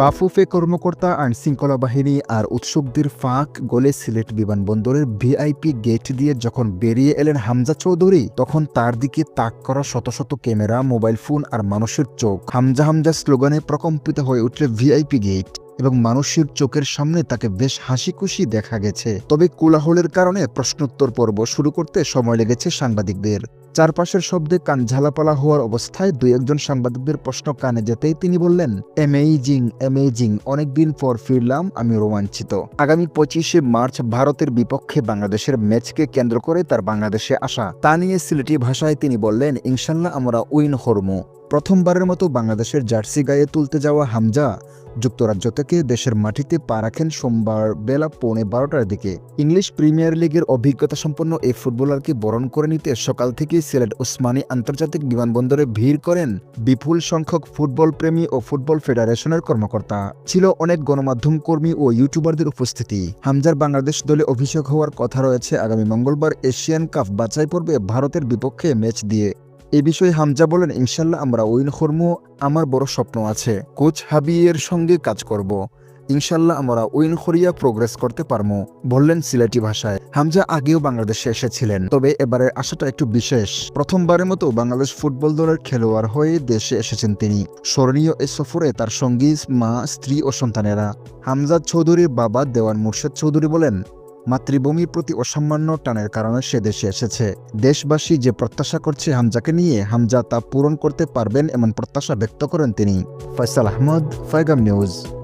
বাফুফে কর্মকর্তা আইন শৃঙ্খলা বাহিনী আর উৎসুকদের ফাঁক, গোলে সিলেট বিমানবন্দরের ভিআইপি গেট দিয়ে যখন বেরিয়ে এলেন হামজা চৌধুরী, তখন তার দিকে তাক করা শত শত ক্যামেরা, মোবাইল ফোন আর মানুষের চোখ। হামজা হামজা স্লোগানে প্রকম্পিত হয়ে উঠলে ভিআইপি গেট। এবং মানুষের চোখের সামনে তাকে বেশ হাসি খুশি দেখা গেছে। তবে কোলাহলের কারণে প্রশ্নোত্তর পর্ব শুরু করতে সময় লেগেছে সাংবাদিকদের। চারপাশের শব্দে কান ঝালাপালা হওয়ার অবস্থায় দুই একজন সাংবাদিকদের প্রশ্ন কানে যেতেই তিনি বললেন অ্যামেজিং অ্যামেজিং অনেকদিন পর ফিরলাম, আমি রোমাঞ্চিত। আগামী পঁচিশে মার্চ ভারতের বিপক্ষে বাংলাদেশের ম্যাচকে কেন্দ্র করে তার বাংলাদেশে আসা। তা নিয়ে সিলেটি ভাষায় তিনি বললেন, ইনশাল্লাহ আমরা উইন হরমু। প্রথমবারের মতো বাংলাদেশের জার্সি গায়ে তুলতে যাওয়া হামজা যুক্তরাজ্য থেকে দেশের মাটিতে পা রাখেন সোমবার বেলা পৌনে বারোটার দিকে। ইংলিশ প্রিমিয়ার লিগের অভিজ্ঞতা সম্পন্ন এই ফুটবলারকে বরণ করে নিতে সকাল থেকেই সিলেট ওসমানী আন্তর্জাতিক বিমানবন্দরে ভিড় করেন বিপুল সংখ্যক ফুটবল প্রেমী ও ফুটবল ফেডারেশনের কর্মকর্তা। ছিল অনেক গণমাধ্যম কর্মী ও ইউটিউবারদের উপস্থিতি। হামজার বাংলাদেশ দলে অভিষেক হওয়ার কথা রয়েছে আগামী মঙ্গলবার এশিয়ান কাপ বাছাই পর্বে ভারতের বিপক্ষে ম্যাচ দিয়ে। এ বিষয়ে হামজা বলেন, ইনশাল্লাহ আমরা উইন হরমু আমার বড় স্বপ্ন আছে। কোচ হাবিয়ের সঙ্গে কাজ করব। ইনশাল্লাহ আমরা উইন হরিয়া প্রোগ্রেস করতে পারব বললেন সিলেটি ভাষায়। হামজা আগেও বাংলাদেশে এসেছিলেন, তবে এবারের আশাটা একটু বিশেষ। প্রথমবারের মতো বাংলাদেশ ফুটবল দলের খেলোয়াড় হয়ে দেশে এসেছেন তিনি। স্মরণীয় এ সফরে তার সঙ্গী মা, স্ত্রী ও সন্তানেরা। হামজা চৌধুরীর বাবা দেওয়ান মুর্শেদ চৌধুরী বলেন মাতৃভূমির প্রতি অসামান্য টানের কারণে সে দেশে এসেছে। দেশবাসী যে প্রত্যাশা করছে হামজাকে নিয়ে, হামজা তা পূরণ করতে পারবেন এমন প্রত্যাশা ব্যক্ত করেন তিনি। ফয়সাল আহমদ ফাইগাম নিউজ।